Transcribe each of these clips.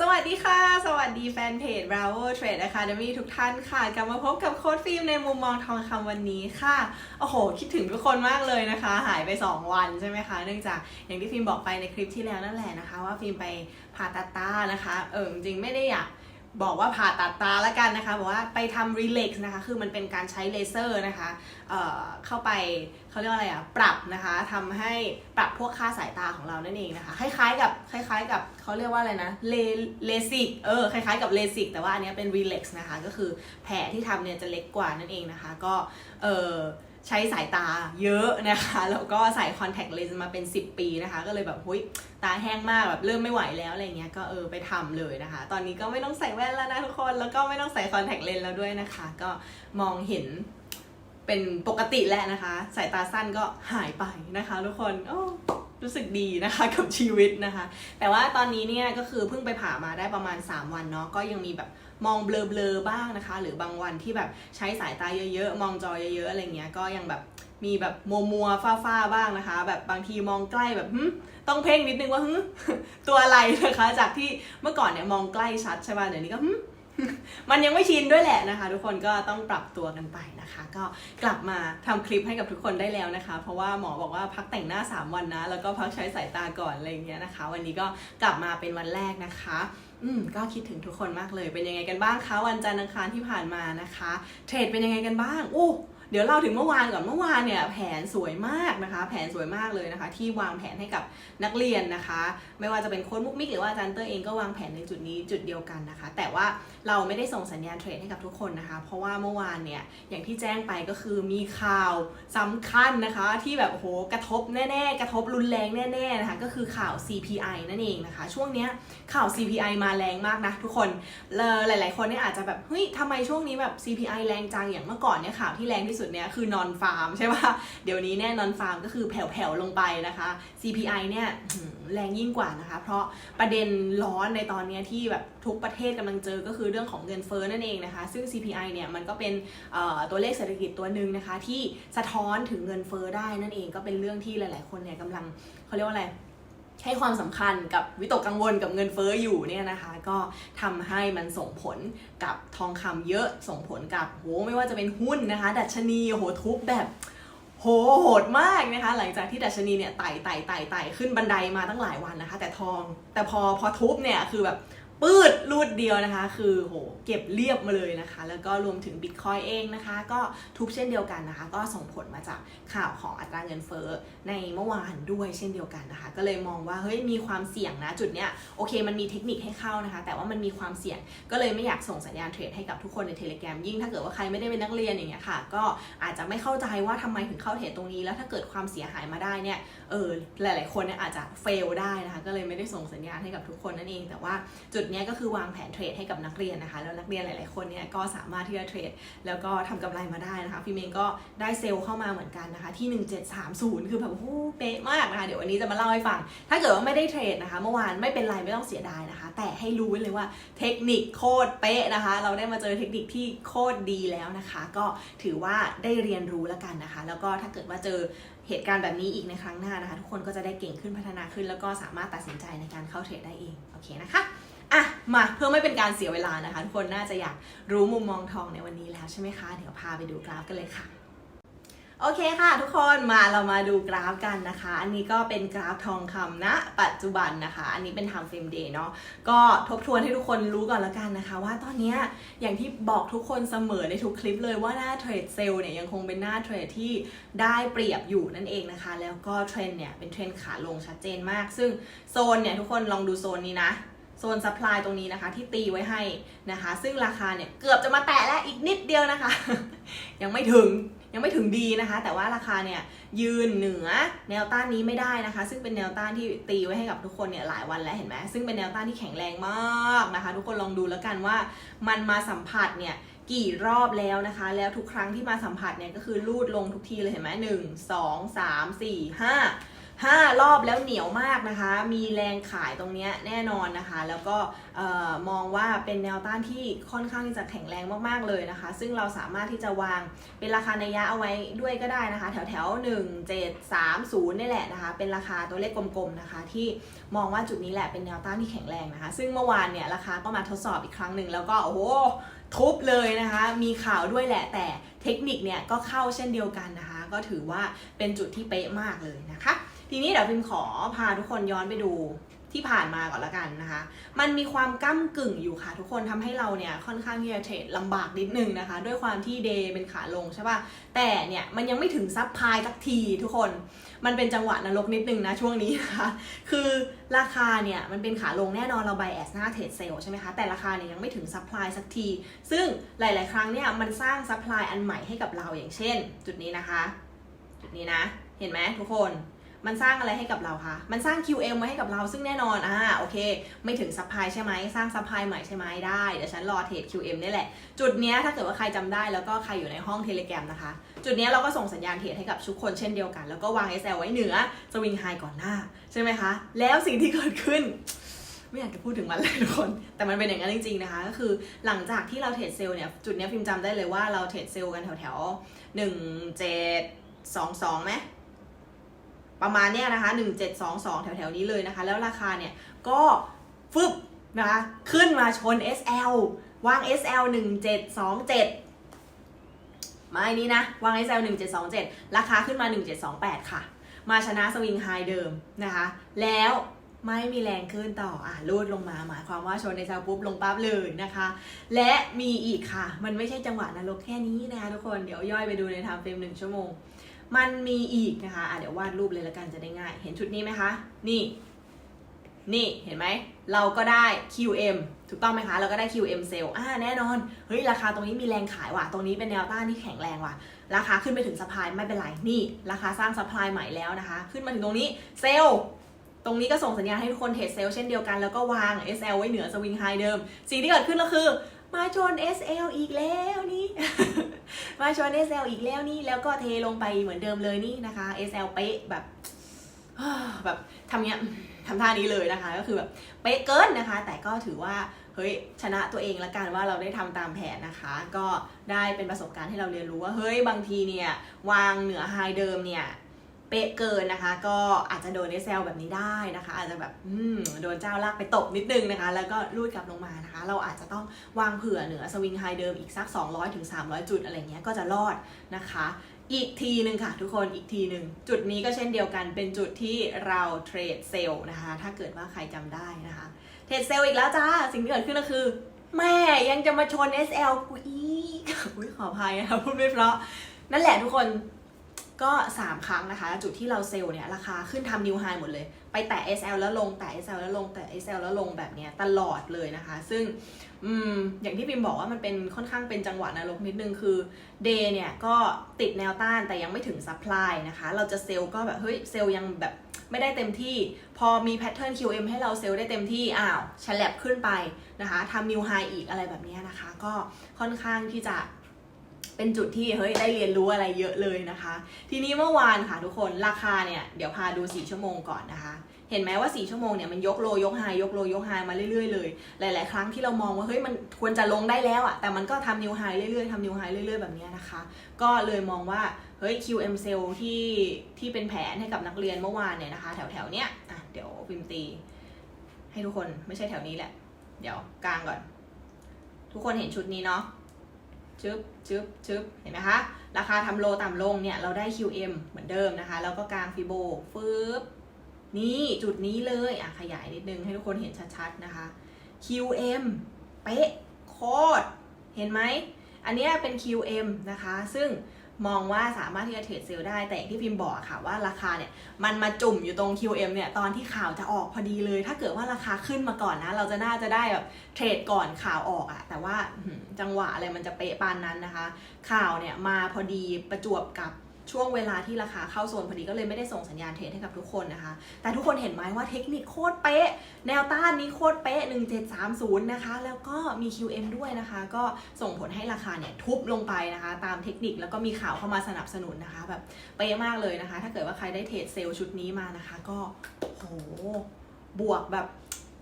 สวัสดีค่ะ สวัสดีแฟนเพจ Bravo Trade Academy ทุกท่านค่ะ กลับมาพบกับโค้ดฟิล์มในมุมมองทองคำวันนี้ค่ะ โอ้โห คิดถึงทุกคนมากเลยนะคะ หายไป 2 วันใช่ไหมคะ เนื่องจากอย่างที่ฟิล์มบอกไปในคลิปที่แล้วนั่นแหละนะคะ ว่าฟิล์มไปผ่าตัดตานะคะ เออจริงไม่ได้อยาก บอกว่าผ่าตัดตาแล้วกันนะคะบอกว่าไปทำรีเล็กซ์นะคะ คือมันเป็นการใช้เลเซอร์นะคะเอ่อเข้าไปเขาเรียกว่าอะไรอะปรับนะคะทำให้ปรับพวกค่าสายตาของเรานั่นเองนะคะ คล้ายๆกับคล้ายๆ กับเขาเรียกว่าอะไรนะเลเลสิกเออคล้ายๆกับเลสิกแต่ว่าอันนี้เป็นรีเล็กซ์นะคะ ก็คือแผลที่ทำเนี่ยจะเล็กกว่านั่นเองนะคะ ก็เออ ใช้สายตาเยอะนะคะแล้วก็ใส่คอนแทคเลนส์มาเป็น 10 ปีนะคะ ก็เลยแบบหุยตาแห้งมากแบบเริ่มไม่ไหวแล้วอะไรเงี้ยก็เออไปทำเลยนะคะ ตอนนี้ก็ไม่ต้องใส่แว่นแล้วนะทุกคนแล้วก็ไม่ต้องใส่คอนแทคเลนส์แล้วด้วยนะคะ ก็มองเห็นเป็นปกติแล้วนะคะสายตาสั้นก็หายไปนะคะ ทุกคนโอ้รู้สึกดีนะคะกับชีวิตนะคะ แต่ว่าตอนนี้เนี่ยก็คือเพิ่งไปผ่ามาได้ประมาณ 3 วันเนาะก็ยังมีแบบ มองเบลอๆบ้างนะคะ หรือบางวันที่แบบใช้สายตาเยอะๆ มองจอเยอะๆ อะไรเงี้ยก็ยังแบบมีแบบมัวมัวๆฟ้าๆบ้างนะคะ แบบบางทีมองใกล้แบบต้องเพ่งนิดนึงว่าตัวอะไรนะคะ จากที่เมื่อก่อนเนี่ยมองใกล้ชัดใช่ป่ะเดี๋ยวนี้ก็มันยังไม่ชินด้วยแหละนะคะ ทุกคนก็ต้องปรับตัวกันไปนะคะ ก็กลับมาทำคลิปให้กับทุกคนได้แล้วนะคะ เพราะว่าหมอบอกว่าพักแต่งหน้า 3 วันนะ แล้วก็พักใช้สายตาก่อนอะไรอย่างเงี้ยนะคะ วันนี้ก็กลับมาเป็นวันแรกนะคะ อืมก็คิดถึงทุกคนมากเลย เป็นยังไงกันบ้างคะวันจันทร์อังคารที่ผ่านมานะคะ เทรดเป็นยังไงกันบ้างอู้ เดี๋ยวเล่าถึงเมื่อวานก่อนเมื่อวานเนี่ยแผนสวยมากนะคะ แผนสวยมากเลยนะคะ ที่วางแผนให้กับนักเรียนนะคะ ไม่ว่าจะเป็นโค้ดมุกมิกหรือว่าอาจารย์เตอร์เองก็วางแผนในจุดนี้จุดเดียวกันนะคะ แต่ว่าเราไม่ได้ส่งสัญญาณเทรดให้กับทุกคนนะคะ เพราะว่าเมื่อวานเนี่ยอย่างที่แจ้งไปก็คือมีข่าวสำคัญนะคะ ที่แบบโอ้โหกระทบแน่ๆ กระทบรุนแรงแน่ๆนะคะก็คือข่าว CPI นั่นเองนะคะ ช่วงเนี้ยข่าว CPI มาแรงมากนะทุกคนหลายๆ คนเนี่ยอาจจะแบบเฮ้ยทำไมช่วงนี้แบบ CPI แรงจังอย่างเมื่อก่อนเนี่ยข่าวที่แรงที่สุดเนี่ยคือนอนฟาร์มใช่ปะเดี๋ยวนี้เนี่ยนอนฟาร์มก็คือแผ่วๆลงไปนะคะ CPI เนี่ยแรงยิ่งกว่านะคะ เพราะประเด็นร้อนในตอนนี้ที่แบบทุกประเทศกำลังเจอก็คือเรื่องของเงินเฟ้อนั่นเองนะคะ ซึ่ง CPI เนี่ยมันก็เป็นตัวเลขเศรษฐกิจตัวหนึ่งนะคะ ที่สะท้อนถึงเงินเฟ้อได้นั่นเองก็เป็นเรื่องที่หลาย ๆ คนเนี่ยกำลังเขาเรียกว่าอะไร ให้ความสำคัญกับวิตกกังวลกับเงินเฟ้ออยู่เนี่ยนะคะ ก็ทำให้มันส่งผลกับทองคำเยอะส่งผลกับโหไม่ว่าจะเป็นหุ้นนะคะ ดัชนีโหทุบแบบโหโหดมากนะคะ หลังจากที่ดัชนีเนี่ยไต่ไต่ไต่ไต่ขึ้นบันไดมาตั้งหลายวันนะคะ แต่ทองแต่พอพอทุบเนี่ยคือแบบ ปืดรูดเดียวนะคะ คือโหเก็บเรียบมาเลยนะคะ แล้วก็รวมถึงบิตคอยเองนะคะ ก็ทุบเช่นเดียวกันนะคะ ก็ส่งผลมาจากข่าวของอัตราเงินเฟ้อในเมื่อวานด้วยเช่นเดียวกันนะคะ ก็เลยมองว่าเฮ้ยมีความเสี่ยงนะจุดเนี้ยโอเคมันมีเทคนิคให้เข้านะคะ แต่ว่ามันมีความเสี่ยงก็เลยไม่อยากส่งสัญญาณเทรดให้กับทุกคนในเทเล g รมยิ่งถ้าเกิดว่าใครไม่ได้เป็นนักเรียนอย่างเงี้ยค่ะ ก็อาจจะไม่เข้าใจว่าทำไมถึงเข้าเทรดตรงนี้แล้วถ้าเกิดความเสียหายมาได้เนี่ยเออหลาย ๆ คนเนี่ยอาจจะเฟลได้นะคะ ก็เลยไม่ได้ส่งสัญญาณให้กับทุกคนนั่นเอง แต่ว่าจุดนี้ก็คือวางแผนเทรดให้กับนักเรียนนะคะ แล้วนักเรียนหลาย ๆ คนเนี่ยก็สามารถที่จะเทรดแล้วก็ทำกำไรมาได้นะคะฟิเมงก็ได้เซลล์เข้ามาเหมือนกันนะคะที่ 1730 คือแบบโอ้โหเป๊ะมากนะคะเดี๋ยววันนี้จะมาเล่าให้ฟัง ถ้าเกิดว่าไม่ได้เทรดนะคะ เมื่อวานไม่เป็นไรไม่ต้องเสียดายนะคะ แต่ให้รู้ไว้เลยว่าเทคนิคโคตรเป๊ะนะคะ เราได้มาเจอเทคนิคที่โคตรดีแล้วนะคะ ก็ถือว่าได้เรียนรู้แล้วกันนะคะ แล้วก็ถ้าเกิดว่าเจอเหตุการณ์แบบนี้อีกในครั้งหน้านะคะ ทุกคนก็จะได้เก่งขึ้นพัฒนาขึ้น แล้วก็สามารถตัดสินใจในการเข้าเทรดได้เอง โอเคนะคะ อะมาเพื่อไม่เป็นการเสียเวลานะคะทุกคนน่าจะอยากรู้มุมมองทองในวันนี้แล้วใช่ไหมคะ เดี๋ยวพาไปดูกราฟกันเลยค่ะโอเคค่ะ ทุกคนมาเรามาดูกราฟกันนะคะ อันนี้ก็เป็นกราฟทองคำณปัจจุบันนะคะ อันนี้เป็น time frame day เนาะก็ทบทวนให้ทุกคนรู้ก่อนละกันนะคะ ว่าตอนนี้อย่างที่บอกทุกคนเสมอในทุกคลิปเลยว่าหน้าเทรดเซลล์เนี่ยยังคงเป็นหน้าเทรดที่ได้เปรียบอยู่นั่นเองนะคะ แล้วก็เทรนด์เนี่ยเป็นเทรนด์ขาลงชัดเจนมาก ซึ่งโซนเนี่ยทุกคนลองดูโซนนี้นะ โซน supply ตรงนี้นะคะที่ตีไว้ให้นะคะ ซึ่งราคาเนี่ยเกือบจะมาแตะแล้วอีกนิดเดียวนะคะ ยังไม่ถึงยังไม่ถึงดีนะคะ แต่ว่าราคาเนี่ยยืนเหนือแนวต้านนี้ไม่ได้นะคะ ซึ่งเป็นแนวต้านที่ตีไว้ให้กับทุกคนเนี่ยหลายวันแล้วเห็นไหมซึ่งเป็นแนวต้านที่แข็งแรงมากนะคะ ทุกคนลองดูแล้วกันว่ามันมาสัมผัสเนี่ยกี่รอบแล้วนะคะ แล้วทุกครั้งที่มาสัมผัสเนี่ยก็คือลูดลงทุกทีเลยเห็นไหมหนึ่งสองสามสี่ห้า 5 รอบแล้วเหนียวมากนะคะ มีแรงขายตรงเนี้ยแน่นอนนะคะ แล้วก็มองว่าเป็นแนวต้านที่ค่อนข้างจะแข็งแรงมากๆเลยนะคะ ซึ่งเราสามารถที่จะวางเป็นราคาในยะเอาไว้ด้วยก็ได้นะคะ แถวแถวๆ1 7 3 0นี่แหละนะคะ เป็นราคาตัวเลขกลมๆนะคะ ที่มองว่าจุดนี้แหละเป็นแนวต้านที่แข็งแรงนะคะ ซึ่งเมื่อวานเนี่ยราคาก็มาทดสอบอีกครั้งหนึ่งแล้วก็โอ้โหทุบเลยนะคะ มีข่าวด้วยแหละแต่เทคนิคเนี่ยก็เข้าเช่นเดียวกันนะคะ ก็ถือว่าเป็นจุดที่เป๊ะมากเลยนะคะ ทีนี้เดี๋ยวพิมขอพาทุกคนย้อนไปดูที่ผ่านมาก่อนละกันนะคะ มันมีความก้ากึ่งอยู่ค่ะ ทุกคนทำให้เราเนี่ยค่อนข้างที่จะเทรดลำบากนิดนึงนะคะ ด้วยความที่เดย์เป็นขาลงใช่ป่ะ แต่เนี่ยมันยังไม่ถึงซับพลายสักทีทุกคน มันเป็นจังหวะนรกนิดนึงนะช่วงนี้นะคะ คือราคาเนี่ยมันเป็นขาลงแน่นอนเรา b บแอสหน้าเทรดเซลใช่ไหมคะ แต่ราคาเนี่ยยังไม่ถึงซัพพลายสักที ซึ่งหลาย ๆ ครั้งเนี่ยมันสร้างซัพพลายอันใหม่ให้กับเราอย่างเช่น จุดนี้นะคะ จุดนี้นะ เห็นไหมทุกคน มันสร้างอะไรให้กับเราคะ มันสร้าง QM ไว้ให้กับเราซึ่งแน่นอน อ่า โอเค ไม่ถึงซัพพลายใช่ไหม สร้างซัพพลายใหม่ใช่ไหมได้ เดี๋ยวฉันรอเทรด QM นี่แหละ จุดเนี้ยถ้าเกิดว่าใครจำได้แล้วก็ใครอยู่ในห้องเทเล gram นะคะ จุดเนี้ยเราก็ส่งสัญญาณเทรดให้กับทุกคนเช่นเดียวกัน แล้วก็วาง SL ไว้เหนือสวิงไฮก่อนหน้า ใช่ไหมคะ แล้วสิ่งที่เกิดขึ้นไม่อยากจะพูดถึงมันเลยทุกคน แต่มันเป็นอย่างนั้นจริงๆนะคะ ก็คือหลังจากที่เราเทรดเซลล์เนี่ย จุดเนี้ยพิมพ์จำได้เลยว่าเราเทรดเซลล์กันแถวๆหนึ่งเจ็ดสองสองไหม ประมาณเนี้ยนะคะ 1722 แถวๆนี้เลยนะคะ แล้วราคาเนี่ยก็ฟึบนะคะขึ้นมาชน SL วาง SL 1727 มาอันนี้นะ วาง SL 1727 ราคาขึ้นมา 1728 ค่ะ มาชนะสวิงไฮเดิมนะคะ แล้วไม่มีแรงขึ้นต่ออะรูดลงมาหมายความว่าชนในเซลปุ๊บลงปั๊บเลยนะคะ และมีอีกค่ะ มันไม่ใช่จังหวะนรกแค่นี้นะคะทุกคนเดี๋ยวย่อยไปดูในทม์เฟรมหนึ่งชั่วโมง มันมีอีกนะคะอะเดี๋ยววาดรูปเลยละกันจะได้ง่าย เห็นชุดนี้ไหมคะ นี่ นี่เห็นไหม เราก็ได้ QM ถูกต้องไหมคะ เราก็ได้ QM sale อ่าแน่นอน เฮ้ย ราคาตรงนี้มีแรงขายว่ะ ตรงนี้เป็นแนวต้านที่แข็งแรงว่ะ ราคาขึ้นไปถึงสปายไม่เป็นไร นี่ ราคาสร้างสปายใหม่แล้วนะคะ ขึ้นมาถึงตรงนี้เซลตรงนี้ก็ส่งสัญญาณให้ทุกคนเทรดเซลเช่นเดียวกันแล้วก็วาง SL ไว้เหนือสวิงไฮเดิม สิ่งที่เกิดขึ้นก็คือ มาชน SL อีกแล้วนี่ มาชน SL อีกแล้วนี่ แล้วก็เทลงไปเหมือนเดิมเลยนี่นะคะ SL เป๊ะแบบแบบทำเนี้ยทำท่านี้เลยนะคะ ก็คือแบบเป๊ะเกินนะคะ แต่ก็ถือว่าเฮ้ยชนะตัวเองละกันว่าเราได้ทำตามแผนนะคะ ก็ได้เป็นประสบการณ์ให้เราเรียนรู้ว่าเฮ้ยบางทีเนี่ยวางเหนือไฮเดิมเนี่ย เป๊ะเกินนะคะ ก็อาจจะโดน SL แบบนี้ได้นะคะ อาจจะแบบอืมโดนเจ้าลากไปตบนิดนึงนะคะ แล้วก็ลูดกลับลงมานะคะ เราอาจจะต้องวางเผื่อเหนือสวิงไฮเดิมอีกสัก 200-300ถึง300 จุดอะไรเงี้ยก็จะรอดนะคะ อีกทีหนึ่งค่ะทุกคนอีกทีหนึ่งจุดนี้ก็เช่นเดียวกันเป็นจุดที่เราเทรดเซลนะคะ ถ้าเกิดว่าใครจำได้นะคะ เทรดเซลอีกแล้วจ้าสิ่งที่เกิดขึ้นก็คือแม่ยังจะมาชน SL กูอีกอุ้ยขออภัยนะคะพูดไม่เพราะนั่นแหละทุกคน ก็ 3 ครั้งนะคะ จุดที่เราเซลล์เนี่ย ราคาขึ้นทำนิวไฮหมดเลย ไปแตะ SL แล้วลง แตะ SL แล้วลง แตะ SL แล้วลงแบบเนี้ยตลอดเลยนะคะ ซึ่งอืมอย่างที่พิมบอกว่ามันเป็นค่อนข้างเป็นจังหวะนรกนิดนึงคือเดย์เนี่ยก็ติดแนวต้านแต่ยังไม่ถึงซัพพลายนะคะ เราจะเซลล์ก็แบบเฮ้ยเซลล์ยังแบบไม่ได้เต็มที่ พอมีแพทเทิร์น QM ให้เราเซลล์ได้เต็มที่ อ้าวฉลับขึ้นไปนะคะทำนิวไฮอีกอะไรแบบเนี้ยนะคะ ก็ค่อนข้างที่จะ เป็นจุดที่เฮ้ยได้เรียนรู้อะไรเยอะเลยนะคะ ทีนี้เมื่อวานค่ะทุกคนราคาเนี่ยเดี๋ยวพาดู 4 ชั่วโมงก่อนนะคะ เห็นไหมว่า 4 ชั่วโมงเนี่ยมันยกโลยกไฮยกโลยกไฮมาเรื่อยๆเลย หลาย ๆ ครั้งที่เรามองว่าเฮ้ยมันควรจะลงได้แล้วอะแต่มันก็ทำนิวไฮเรื่อยๆทำนิวไฮเรื่อยๆแบบนี้นะคะ ก็เลยมองว่าเฮ้ย QM sale ที่ที่เป็นแผนให้กับนักเรียนเมื่อวานเนี่ยนะคะ แถวๆเนี้ยอะเดี๋ยวพิมพ์ตี ให้ทุกคนไม่ใช่แถวนี้แหละ เดี๋ยวกลางก่อน ทุกคนเห็นชุดนี้เนาะ ชึบชึบชึบเห็นไหมคะ ราคาทำโลต่ำลงเนี่ยเราได้ QM เหมือนเดิมนะคะ แล้วก็กลางฟิโบฟึบนี่จุดนี้เลยอะขยายนิดนึงให้ทุกคนเห็นชัดๆนะคะ QM เป๊ะโคตร เห็นไหม อันนี้เป็น QM นะคะ ซึ่ง มองว่าสามารถที่จะเทรดเซลล์ได้แต่อย่างที่พิมพ์บอกค่ะว่าราคาเนี่ยมันมาจุ่มอยู่ตรง QM เนี่ยตอนที่ข่าวจะออกพอดีเลย ถ้าเกิดว่าราคาขึ้นมาก่อนนะ เราจะน่าจะได้แบบเทรดก่อนข่าวออกอะแต่ว่าจังหวะอะไรมันจะเป๊ะปานนั้นนะคะ ข่าวเนี่ยมาพอดีประจวบกับ ช่วงเวลาที่ราคาเข้าโซนพอดีก็เลยไม่ได้ส่งสัญญาณเทรดให้กับทุกคนนะคะ แต่ทุกคนเห็นไหมว่าเทคนิคโคตรเป๊ะ แนวต้านนี้โคตรเป๊ะ 1730 นะคะ แล้วก็มี QM ด้วยนะคะ ก็ส่งผลให้ราคาเนี่ยทุบลงไปนะคะ ตามเทคนิคแล้วก็มีข่าวเข้ามาสนับสนุนนะคะ แบบเป๊ะมากเลยนะคะ ถ้าเกิดว่าใครได้เทรดเซลล์ชุดนี้มานะคะ ก็โหบวกแบบ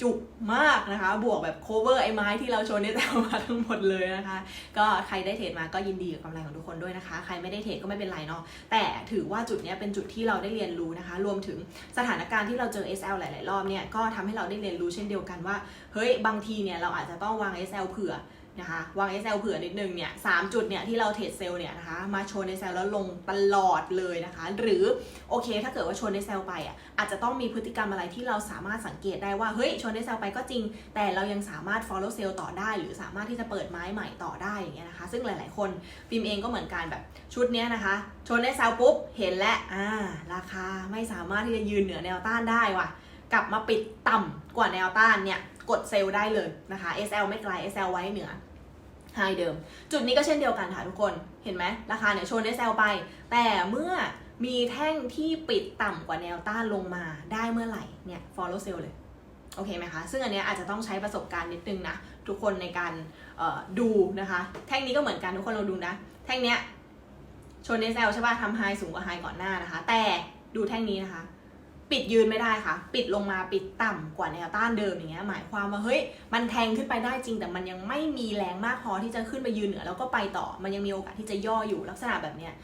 จุกมากนะคะ บวกแบบโคเวอร์ไอ้ไม้ที่เราโชว์ในแต่มาทั้งหมดเลยนะคะ ก็ใครได้เทรดมาก็ยินดีกับกำไรของทุกคนด้วยนะคะ ใครไม่ได้เทรดก็ไม่เป็นไรเนาะแต่ถือว่าจุดนี้เป็นจุดที่เราได้เรียนรู้นะคะ รวมถึงสถานการณ์ที่เราเจอ SL หลาย ๆ รอบเนี่ยก็ทำให้เราได้เรียนรู้เช่นเดียวกันว่าเฮ้ยบางทีเนี่ยเราอาจจะต้องวาง SL เผื่อ นะคะวาง SL เผื่อนิดนึงเนี่ยสามจุดเนี่ยที่เราเทรดเซลเนี่ยนะคะมาชน SL แล้วลงตลอดเลยนะคะ หรือโอเค ถ้าเกิดว่าชน SL ไปอะอาจจะต้องมีพฤติกรรมอะไรที่เราสามารถสังเกตได้ว่าเฮ้ยชน SL ไปก็จริง แต่เรายังสามารถ follow sell ต่อได้ หรือสามารถที่จะเปิดไม้ใหม่ต่อได้อย่างเงี้ยนะคะ ซึ่งหลาย ๆ คนฟิล์มเองก็เหมือนกันแบบชุดเนี้ยนะคะ ชน SL ปุ๊บเห็นแล้วอ่าราคาไม่สามารถที่จะยืนเหนือแนวต้านได้ว่ะ กลับมาปิดต่ำกว่าแนวต้านเนี่ยกดเซลล์ได้เลยนะคะ SL ไม่ไกล SL ไว้เหนือไฮเดิม จุดนี้ก็เช่นเดียวกันค่ะทุกคนเห็นไหมราคาเนี่ยชน SL ไป แต่เมื่อมีแท่งที่ปิดต่ำกว่าแนวต้านลงมาได้เมื่อไหร่เนี่ย follow sell เลยโอเคไหมคะ ซึ่งอันนี้อาจจะต้องใช้ประสบการณ์นิดนึงนะ ทุกคนในการดูนะคะ แท่งนี้ก็เหมือนกันทุกคนเราดูนะ แท่งเนี้ยชน SL ใช่ป่ะทำไฮสูงกว่าไฮก่อนหน้านะคะ แต่ดูแท่งนี้นะคะ ปิดยืนไม่ได้ค่ะ ปิดลงมาปิดต่ำกว่าแนวต้านเดิมอย่างเงี้ยหมายความว่าเฮ้ยมันแทงขึ้นไปได้จริง แต่มันยังไม่มีแรงมากพอที่จะขึ้นไปยืนเหนือแล้วก็ไปต่อ มันยังมีโอกาสที่จะย่ออยู่ลักษณะแบบเนี้ย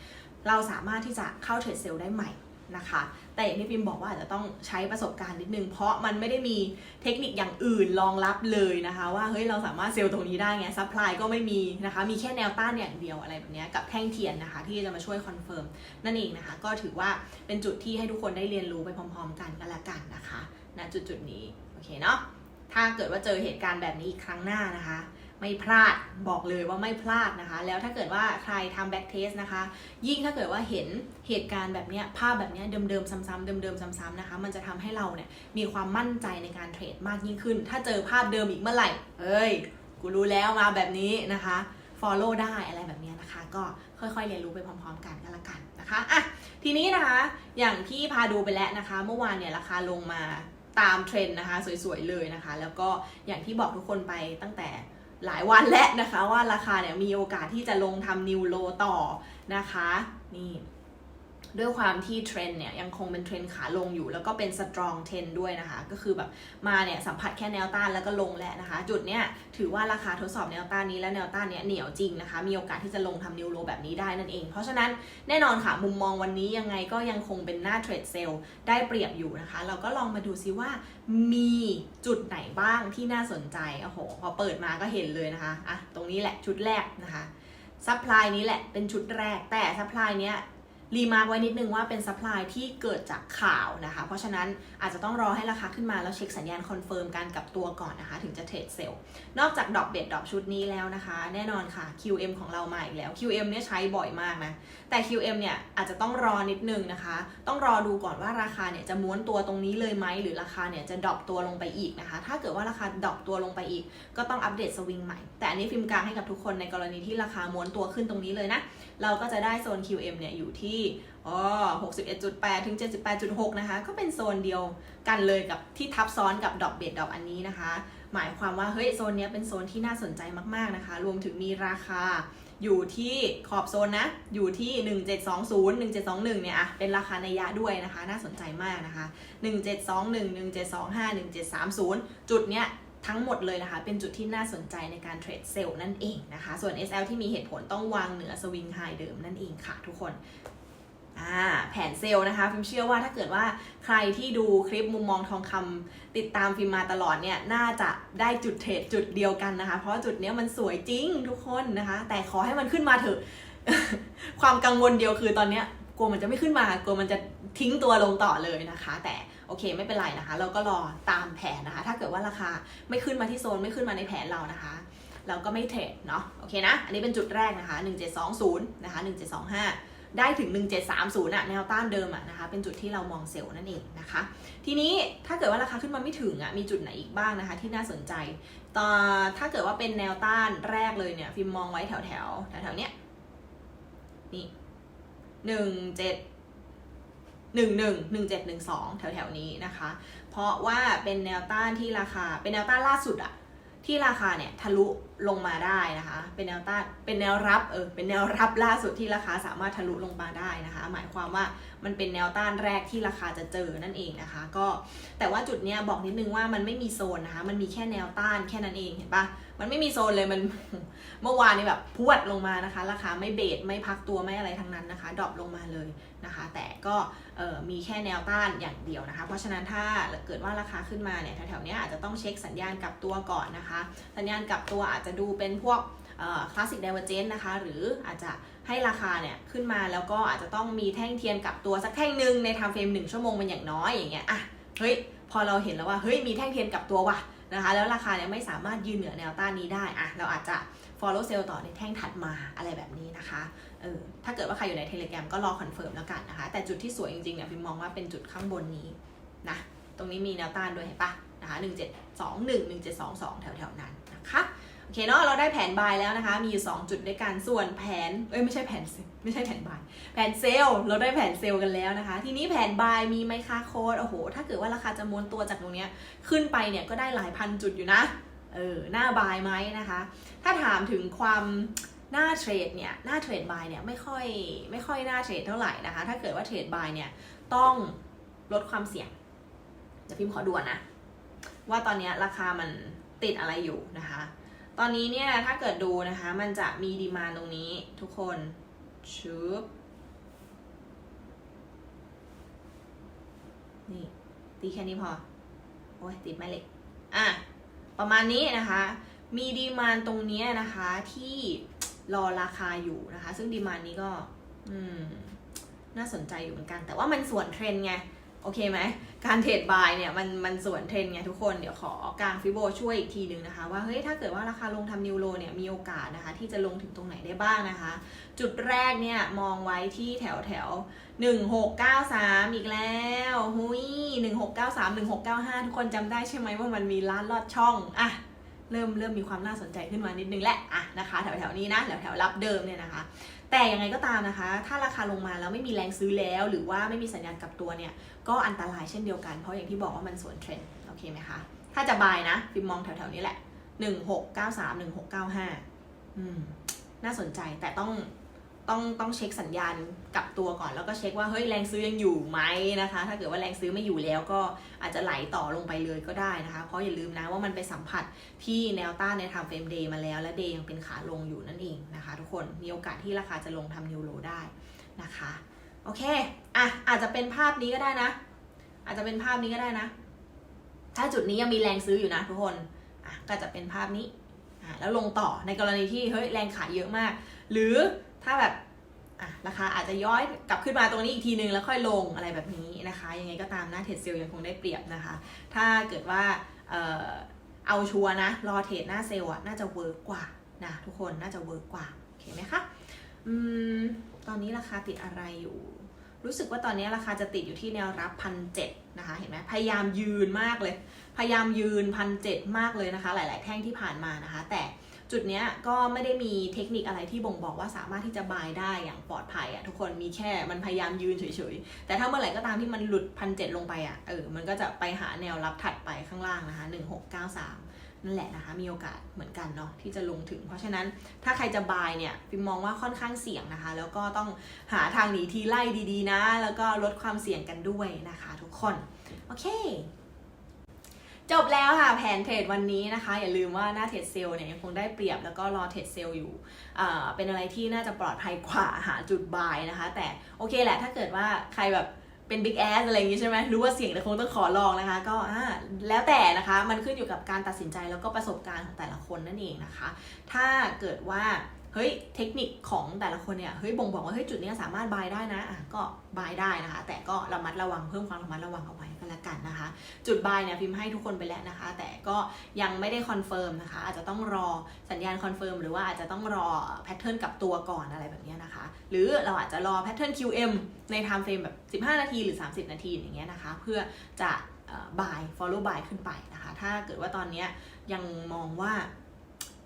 เราสามารถที่จะเข้าเทรดเซลล์ได้ใหม่ นะคะ แต่อย่างที่พิมบอกว่าอาจจะต้องใช้ประสบการณ์นิดนึง เพราะมันไม่ได้มีเทคนิคอย่างอื่นรองรับเลยนะคะ ว่าเฮ้ยเราสามารถเซลล์ตรงนี้ได้ไงซัพพลายก็ไม่มีนะคะ มีแค่แนวต้านอย่างเดียวอะไรแบบนี้กับแท่งเทียนนะคะ ที่จะมาช่วยคอนเฟิร์มนั่นเองนะคะ ก็ถือว่าเป็นจุดที่ให้ทุกคนได้เรียนรู้ไปพร้อม ๆ กันกันละกันนะคะณจุดจุดๆนี้โอเคเนาะถ้าเกิดว่าเจอเหตุการณ์แบบนี้อีกครั้งหน้านะคะ ไม่พลาดบอกเลยว่าไม่พลาดนะคะ แล้วถ้าเกิดว่าใครทำแบ็กเทสนะคะ ยิ่งถ้าเกิดว่าเห็นเหตุการณ์แบบเนี้ยภาพแบบเนี้ยเดิมๆซ้ำๆเดิมๆซ้ำๆนะคะ มันจะทำให้เราเนี่ยมีความมั่นใจในการเทรดมากยิ่งขึ้น ถ้าเจอภาพเดิมอีกเมื่อไหร่ เอ้ย กูรู้แล้วมาแบบนี้นะคะ follow ได้อะไรแบบเนี้ยนะคะ ก็ค่อยๆเรียนรู้ไปพร้อม ๆ กันก็แล้วกันนะคะอะทีนี้นะคะอย่างที่พาดูไปแล้วนะคะ เมื่อวานเนี่ยราคาลงมาตามเทรนด์นะคะ สวยๆเลยนะคะ แล้วก็อย่างที่บอกทุกคนไปตั้งแต่ หลายวันแล้วนะคะว่าราคาเนี่ยมีโอกาสที่จะลงทำนิวโลต่อนะคะนี่ ด้วยความที่เทรนเนี่ยยังคงเป็นเทรนขาลงอยู่ แล้วก็เป็นสตรองเทรนด้วยนะคะ ก็คือแบบมาเนี่ยสัมผัสแค่แนวต้านแล้วก็ลงแล้วนะคะ จุดเนี้ยถือว่าราคาทดสอบแนวต้านนี้และแนวต้านเนี้ยเหนียวจริงนะคะ มีโอกาสที่จะลงทำนิวโลแบบนี้ได้นั่นเอง เพราะฉะนั้นแน่นอนค่ะมุมมองวันนี้ยังไงก็ยังคงเป็นหน้าเทรดเซลล์ได้เปรียบอยู่นะคะ เราก็ลองมาดูซิว่ามีจุดไหนบ้างที่น่าสนใจโอ้โหพอเปิดมาก็เห็นเลยนะคะอะตรงนี้แหละชุดแรกนะคะซัพพลายนี้แหละเป็นชุดแรกแต่ซัพพลายเนี้ย รีมาร์กไว้นิดนึงว่าเป็นซัพพลายที่เกิดจากข่าวนะคะ เพราะฉะนั้นอาจจะต้องรอให้ราคาขึ้นมาแล้วเช็คสัญญาณคอนเฟิร์มกันกับตัวก่อนนะคะ ถึงจะเทรดเซลล์นอกจากดอกเบ็ดดอกชุดนี้แล้วนะคะ แน่นอนค่ะ QM ของเรามาอีกแล้ว QM เนี่ยใช้บ่อยมากนะ แต่ QM เนี่ยอาจจะต้องรอนิดนึงนะคะ ต้องรอดูก่อนว่าราคาเนี่ยจะม้วนตัวตรงนี้เลยไหมหรือราคาเนี่ยจะดรอปตัวลงไปอีกนะคะ ถ้าเกิดว่าราคาดรอปตัวลงไปอีก ก็ต้องอัปเดตสวิงใหม่ แต่อันนี้ฟิล์มกลางให้กับทุกคนในกรณีที่ราคาม้วนตัวขึ้นตรงนี้เลยนะเราก็จะได้โซน QM เนี่ยอยู่ที่อ๋อ61.8 ถึง 78.6 นะคะ ก็เป็นโซนเดียวกันเลยกับที่ทับซ้อนกับดอกเบดดอกอันนี้นะคะ หมายความว่าเฮ้ยโซนนี้เป็นโซนที่น่าสนใจมากๆนะคะ รวมถึงมีราคาอยู่ที่ขอบโซนนะ อยู่ที่ 1720 1721 เนี่ยอะเป็นราคาในยะด้วยนะคะ น่าสนใจมากนะคะ 1721 1725 1730 จุดเนี้ยทั้งหมดเลยนะคะ เป็นจุดที่น่าสนใจในการเทรดเซลล์นั่นเองนะคะ ส่วน SL ที่มีเหตุผลต้องวางเหนือสวิงไฮเดิมนั่นเองค่ะทุกคน แผนเซลล์นะคะฟิล์มเชื่อว่าถ้าเกิดว่าใครที่ดูคลิปมุมมองทองคำติดตามฟิล์มมาตลอดเนี่ยน่าจะได้จุดเทรดจุดเดียวกันนะคะ เพราะจุดเนี้ยมันสวยจริงทุกคนนะคะ แต่ขอให้มันขึ้นมาเถอะ ความกังวลเดียวคือตอนเนี้ยกลัวมันจะไม่ขึ้นมากลัวมันจะทิ้งตัวลงต่อเลยนะคะ แต่โอเคไม่เป็นไรนะคะ เราก็รอตามแผนนะคะ ถ้าเกิดว่าราคาไม่ขึ้นมาที่โซนไม่ขึ้นมาในแผนเรานะคะเราก็ไม่เทรดเนาะโอเคนะ อันนี้เป็นจุดแรกนะคะ 1720นะคะ1725 ได้ถึง 1730อะแนวต้านเดิมอะนะคะ เป็นจุดที่เรามองเซลล์นั่นเองนะคะ ทีนี้ถ้าเกิดว่าราคาขึ้นมาไม่ถึงอะมีจุดไหนอีกบ้างนะคะ ที่น่าสนใจต่อถ้าเกิดว่าเป็นแนวต้านแรกเลยเนี่ย ฟิล์มมองไว้แถวแถวแถวแถวเนี้ยนี่หนึ่งเจ็ดหนึ่งหนึ่งหนึ่งเจ็ดหนึ่งสองแถวๆนี้นะคะ เพราะว่าเป็นแนวต้านที่ราคาเป็นแนวต้านล่าสุดอะ ที่ราคาเนี่ยทะลุลงมาได้นะคะ เป็นแนวต้าน เป็นแนวรับ เออ เป็นแนวรับล่าสุดที่ราคาสามารถทะลุลงมาได้นะคะ หมายความว่ามันเป็นแนวต้านแรกที่ราคาจะเจอนั่นเองนะคะ ก็ แต่ว่าจุดเนี้ยบอกนิดนึงว่ามันไม่มีโซนนะคะ มันมีแค่แนวต้านแค่นั้นเอง เห็นปะมันไม่มีโซนเลย มัน เมื่อวานนี้แบบพวดลงมานะคะ ราคาไม่เบรดไม่พักตัวไม่อะไรทั้งนั้นนะคะ ดรอปลงมาเลย นะคะ แต่ก็มีแค่แนวต้านอย่างเดียวนะคะ เพราะฉะนั้นถ้าเกิดว่าราคาขึ้นมาเนี่ยแถวๆนี้อาจจะต้องเช็คสัญญาณกลับตัวก่อนนะคะ สัญญาณกลับตัวอาจจะดูเป็นพวกคลาสสิกเดเวอร์เจนนะคะ หรืออาจจะให้ราคาเนี่ยขึ้นมาแล้วก็อาจจะต้องมีแท่งเทียนกลับตัวสักแท่งหนึ่งในไทม์เฟรมหนึ่งชั่วโมงเป็นอย่างน้อยอย่างเงี้ยอะเฮ้ยพอเราเห็นแล้วว่าเฮ้ยมีแท่งเทียนกลับตัวว่ะนะคะ แล้วราคาเนี่ยไม่สามารถยืนเหนือแนวต้านนี้ได้อะเราอาจจะ follow sell ต่อในแท่งถัดมาอะไรแบบนี้นะคะเออถ้าเกิดว่าใครอยู่ใน Telegram ก็รอคอนเฟิร์มแล้วกันนะคะ แต่จุดที่สวยจริงๆเนี่ยพิมมองว่าเป็นจุดข้างบนนี้นะตรงนี้มีแนวต้านด้วยเห็นปะนะคะ1721 1722 แถวๆนั้นนะคะโอเคเนาะเราได้แผนบายแล้วนะคะ มีอยู่ 2 จุดด้วยกันส่วนแผนเอ้ยไม่ใช่แผนไม่ใช่แผนบาย แผนเซลล์เราได้แผนเซลล์กันแล้วนะคะ ทีนี้แผนบายมีไหมคะโค้ดโอ้โห ถ้าเกิดว่าราคาจะม้วนตัวจากตรงเนี้ยขึ้นไปเนี่ยก็ได้หลายพันจุดอยู่นะ เออหน้าบายไหมนะคะ ถ้าถามถึงความหน้าเทรดเนี่ยหน้าเทรดบายเนี่ยไม่ค่อยไม่ค่อยหน้าเทรดเท่าไหร่นะคะ ถ้าเกิดว่าเทรดบายเนี่ยต้องลดความเสี่ยงเดี๋ยวพิมพ์ขอด่วนนะว่าตอนนี้ราคามันติดอะไรอยู่นะคะ ตอนนี้เนี่ยถ้าเกิดดูนะคะมันจะมีดีมานตรงนี้ทุกคนชุบนี่ตีแค่นี้พอ โอ้ยติดแม่เหล็ก อะ ประมาณนี้นะคะ มีดีมานตรงนี้นะคะที่รอราคาอยู่นะคะ ซึ่งดีมานนี้ก็อืมน่าสนใจอยู่เหมือนกัน แต่ว่ามันส่วนเทรนไง โอเคไหมการเทรดบายเนี่ยมันมันส่วนเทรนไงทุกคนเดี๋ยวขอกางฟิโบช่วยอีกทีหนึ่งนะคะ ว่าเฮ้ยถ้าเกิดว่าราคาลงทำนิวโรเนี่ยมีโอกาสนะคะ ที่จะลงถึงตรงไหนได้บ้างนะคะ จุดแรกเนี่ยมองไว้ที่แถวแถวหนึ่งหกเก้าสามอีกแล้วหุยหนึ่งหกเก้าสามหนึ่งหกเก้าห้าทุกคนจำได้ใช่ไหมว่ามันมีร้านลอดช่องอะเริ่มเริ่มมีความน่าสนใจขึ้นมานิดนึงแหละอะนะคะ แถวแถวนี้นะแถวแถวรับเดิมเนี่ยนะคะ แต่ยังไงก็ตามนะคะ ถ้าราคาลงมาแล้วไม่มีแรงซื้อแล้ว หรือว่าไม่มีสัญญาณกลับตัวเนี่ย ก็อันตรายเช่นเดียวกัน เพราะอย่างที่บอกว่ามันสวนเทรนด์ โอเคไหมคะ ถ้าจะบายนะ ฟิลมมองแถวๆนี้แหละ 1 6 9 3 1 6 9 5 อืม น่าสนใจแต่ต้อง ต้องต้องเช็คสัญญาณกับตัวก่อน แล้วก็เช็คว่าเฮ้ยแรงซื้อยังอยู่ไหมนะคะ ถ้าเกิดว่าแรงซื้อไม่อยู่แล้วก็อาจจะไหลต่อลงไปเลยก็ได้นะคะ เพราะอย่าลืมนะว่ามันไปสัมผัสที่แนวต้านในทำเฟรมเดย์มาแล้ว และเดย์ยังเป็นขาลงอยู่นั่นเองนะคะ ทุกคนมีโอกาสที่ราคาจะลงทำนิวโรได้นะคะโอเคอะอาจจะเป็นภาพนี้ก็ได้นะ อาจจะเป็นภาพนี้ก็ได้นะ ถ้าจุดนี้ยังมีแรงซื้ออยู่นะทุกคนอะก็จะเป็นภาพนี้อะแล้วลงต่อในกรณีที่เฮ้ยแรงขายเยอะมาก หรือ ถ้าแบบราคาอาจจะย้อยกลับขึ้นมาตรงนี้อีกทีนึงแล้วค่อยลงอะไรแบบนี้นะคะ ยังไงก็ตามหน้าเทรดเซลยังคงได้เปรียบนะคะ ถ้าเกิดว่าเออเอาชัวนะ รอเทรดหน้าเซลล์อะน่าจะเวิร์กกว่านะทุกคนน่าจะเวิร์กกว่าโอเคไหมคะอืมตอนนี้ราคาติดอะไรอยู่ รู้สึกว่าตอนนี้ราคาจะติดอยู่ที่แนวรับพันเนะคะ เห็นไหมพยายามยืนมากเลย พยายามยืนพันเมากเลยนะคะ หลาย ๆ แท่งที่ผ่านมานะคะ แต่ จุดเนี้ยก็ไม่ได้มีเทคนิคอะไรที่บ่งบอกว่าสามารถที่จะบายได้อย่างปลอดภัยอะทุกคนมีแค่มันพยายามยืนเฉยๆ แต่ถ้าเมื่อไหร่ก็ตามที่มันหลุดพันเลงไปอะเออมันก็จะไปหาแนวรับถัดไปข้างล่างนะคะ 1693 นั่นแหละนะคะ มีโอกาสเหมือนกันเนาะที่จะลงถึง เพราะฉะนั้นถ้าใครจะบายเนี่ยฟิมมองว่าค่อนข้างเสี่ยงนะคะ แล้วก็ต้องหาทางหนีทีไล่ดีๆนะ แล้วก็ลดความเสี่ยงกันด้วยนะคะ ทุกคน โอเค จบแล้วค่ะแผนเทรดวันนี้นะคะ อย่าลืมว่าหน้าเทรดเซลล์เนี่ยยังคงได้เปรียบแล้วก็รอเทรดเซลล์อยู่อ่าเป็นอะไรที่น่าจะปลอดภัยกว่าหาจุดบายนะคะ แต่โอเคแหละถ้าเกิดว่าใครแบบเป็นบิ๊กแอสอะไรอย่างงี้ใช่ไหมรู้ว่าเสี่ยงแต่คงต้องขอลองนะคะ ก็อ่าแล้วแต่นะคะมันขึ้นอยู่กับการตัดสินใจแล้วก็ประสบการณ์ของแต่ละคนนั่นเองนะคะ ถ้าเกิดว่า เฮ้ยเทคนิคของแต่ละคนเนี่ยเฮ้ยบ่งบอกว่าเฮ้ยจุดนี้สามารถบายได้นะะก็บายได้นะคะ แต่ก็ระมัดระวังเพิ่มความระมัดระวังเอาไว้ก็แล้วกันนะคะ จุดบายเนี่ยพิมพ์ให้ทุกคนไปแล้วนะคะ แต่ก็ยังไม่ได้คอนเฟิร์มนะคะ อาจจะต้องรอสัญญาณคอนเฟิร์มหรือว่าอาจจะต้องรอแพทเทิร์นกับตัวก่อนอะไรแบบนี้นะคะ หรือเราอาจจะรอแพทเทิร์น QM ในไทม์เฟรมแบบ 15 นาทีหรือ 30 นาทีอย่างเงี้ยนะคะ เพื่อจะบาย follow by ขึ้นไปนะคะ ถ้าเกิดว่าตอนนี้ยังมองว่า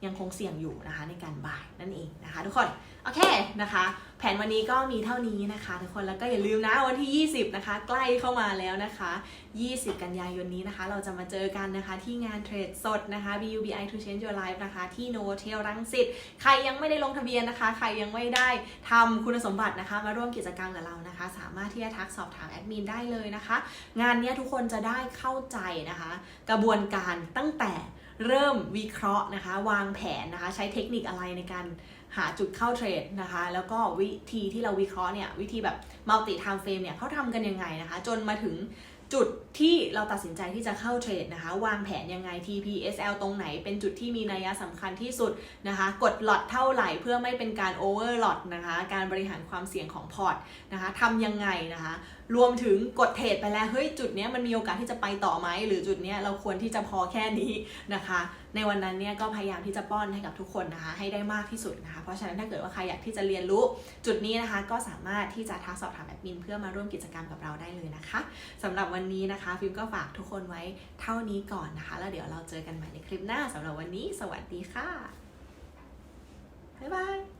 ยังคงเสี่ยงอยู่นะคะในการบ่ายนั่นเองนะคะ ทุกคนโอเคนะคะ แผนวันนี้ก็มีเท่านี้นะคะ ทุกคนแล้วก็อย่าลืมนะวันที่ 20 นะคะ ใกล้เข้ามาแล้วนะคะ 20 กันยายนนี้นะคะ เราจะมาเจอกันนะคะที่งานเทรดสดนะคะ BUBI to Change Your Life นะคะ ที่ Novotel รังสิตใครยังไม่ได้ลงทะเบียนนะคะ ใครยังไม่ได้ทำคุณสมบัตินะคะ มาร่วมกิจกรรมกับเรานะคะ สามารถที่จะทักสอบถามแอดมินได้เลยนะคะ งานนี้ทุกคนจะได้เข้าใจนะคะ กระบวนการตั้งแต่ เริ่มวิเคราะห์นะคะ วางแผนนะคะ ใช้เทคนิคอะไรในการหาจุดเข้าเทรดนะคะ แล้วก็วิธีที่เราวิเคราะห์เนี่ย วิธีแบบมัลติไทม์เฟรมเนี่ยเขาทำกันยังไงนะคะ จนมาถึง จุดที่เราตัดสินใจที่จะเข้าเทรดนะคะ วางแผนยังไง TPSL ตรงไหนเป็นจุดที่มีนัยสำคัญที่สุดนะคะ กดหลอดเท่าไหร่เพื่อไม่เป็นการโอเวอร์หลอดนะคะ การบริหารความเสี่ยงของพอร์ตนะคะทำยังไงนะคะ รวมถึงกดเทรดไปแล้ว เฮ้ย จุดเนี้ยมันมีโอกาสที่จะไปต่อไหม หรือจุดเนี้ยเราควรที่จะพอแค่นี้นะคะในวันนั้นเนี่ยก็พยายามที่จะป้อนให้กับทุกคนนะคะ ให้ได้มากที่สุดนะคะ เพราะฉะนั้นถ้าเกิดว่าใครอยากที่จะเรียนรู้จุดนี้นะคะ ก็สามารถที่จะทักสอบถามแอดมินเพื่อมาร่วมกิจกรรมกับเราได้เลยนะคะ สำหรับวันนี้นะคะฟิล์มก็ฝากทุกคนไว้เท่านี้ก่อนนะคะ แล้วเดี๋ยวเราเจอกันใหม่ในคลิปหน้า สำหรับวันนี้ สวัสดีค่ะบ๊ายบาย